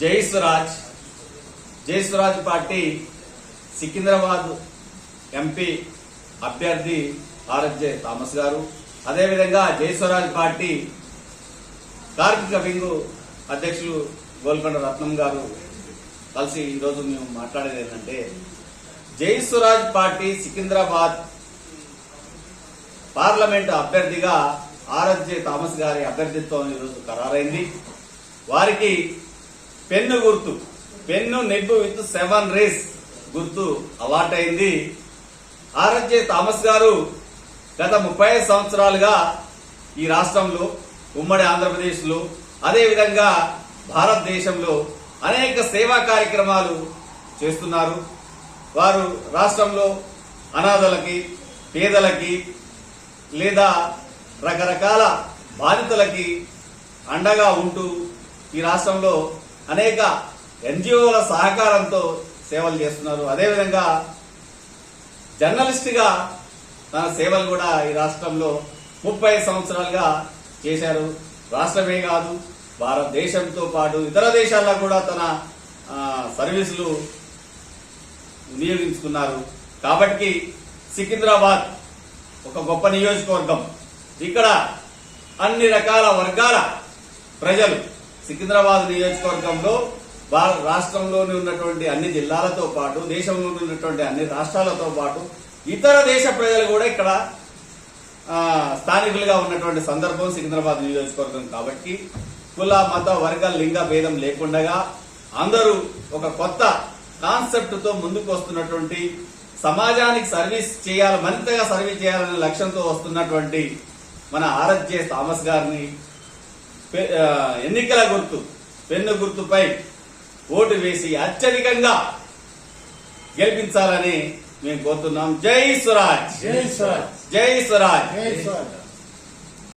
జై స్వరాజ్. జై Swaraj party Secunderabad MP అభ్యర్థి ఆర్ఎఫ్జే థామస్ గారు. అదేవిధంగా జై స్వరాజ్ పార్టీ కార్మిక వింగు అధ్యక్షులు గోల్కొండ రత్నం గారు కలిసి ఈరోజు మేము మాట్లాడేది ఏంటంటే జై స్వరాజ్ పార్టీ సికింద్రాబాద్ పార్లమెంట్ అభ్యర్థిగా ఆర్ఎస్జే థామస్ గారి అభ్యర్థిత్వం ఈరోజు ఖరారైంది. వారికి పెన్ను గుర్తు. Pen nib with seven rays గుర్తు అవార్డ్ అయింది. ఆర్ఎస్జే థామస్ గారు గత ముప్పై సంవత్సరాలుగా ఈ రాష్ట్రంలో ఉమ్మడి ఆంధ్రప్రదేశ్లో అదేవిధంగా భారతదేశంలో అనేక సేవా కార్యక్రమాలు చేస్తున్నారు. వారు రాష్ట్రంలో అనాథలకి పేదలకి లేదా రకరకాల బాధితులకి అండగా ఉంటూ ఈ రాష్ట్రంలో అనేక ఎన్జిఓల సహకారంతో సేవలు చేస్తున్నారు. అదేవిధంగా జర్నలిస్ట్గా తన సేవలు కూడా ఈ రాష్ట్రంలో ముప్పై సంవత్సరాలుగా చేశారు. రాష్ట్రమే కాదు భారతదేశంతో పాటు ఇతర దేశాల్లో కూడా తన సర్వీసులు వినియోగించుకున్నారు. కాబట్టి సికింద్రాబాద్ ఒక గొప్ప నియోజకవర్గం. ఇక్కడ అన్ని రకాల వర్గాల ప్రజలు సికింద్రాబాద్ నియోజకవర్గంలో భారత రాష్ట్రంలోని ఉన్నటువంటి అన్ని జిల్లాలతో పాటు దేశంలో ఉన్నటువంటి అన్ని రాష్ట్రాలతో పాటు ఇతర దేశ ప్రజలు కూడా ఇక్కడ స్థానికులుగా ఉన్నటువంటి సందర్భం సికింద్రాబాద్ నియోజకవర్గం కాబట్టి కుల మత వర్గ లింగ భేదం లేకుండా అందరూ ఒక కొత్త కాన్సెప్ట్తో ముందుకు వస్తున్నటువంటి సమాజానికి సర్వీస్ చేయాలి మరింతగా సర్వీస్ చేయాలనే లక్ష్యంతో వస్తున్నటువంటి మన ఆర్ఎస్జే థామస్ గారిని ఎన్నికల గుర్తు పెన్ను గుర్తుపై ఓటు వేసి అత్యధికంగా గెలిపించాలని మేము కోరుతున్నాం. జై స్వరాజ్. జై స్వరాజ్. జై స్వరాజ్. జై స్వరాజ్.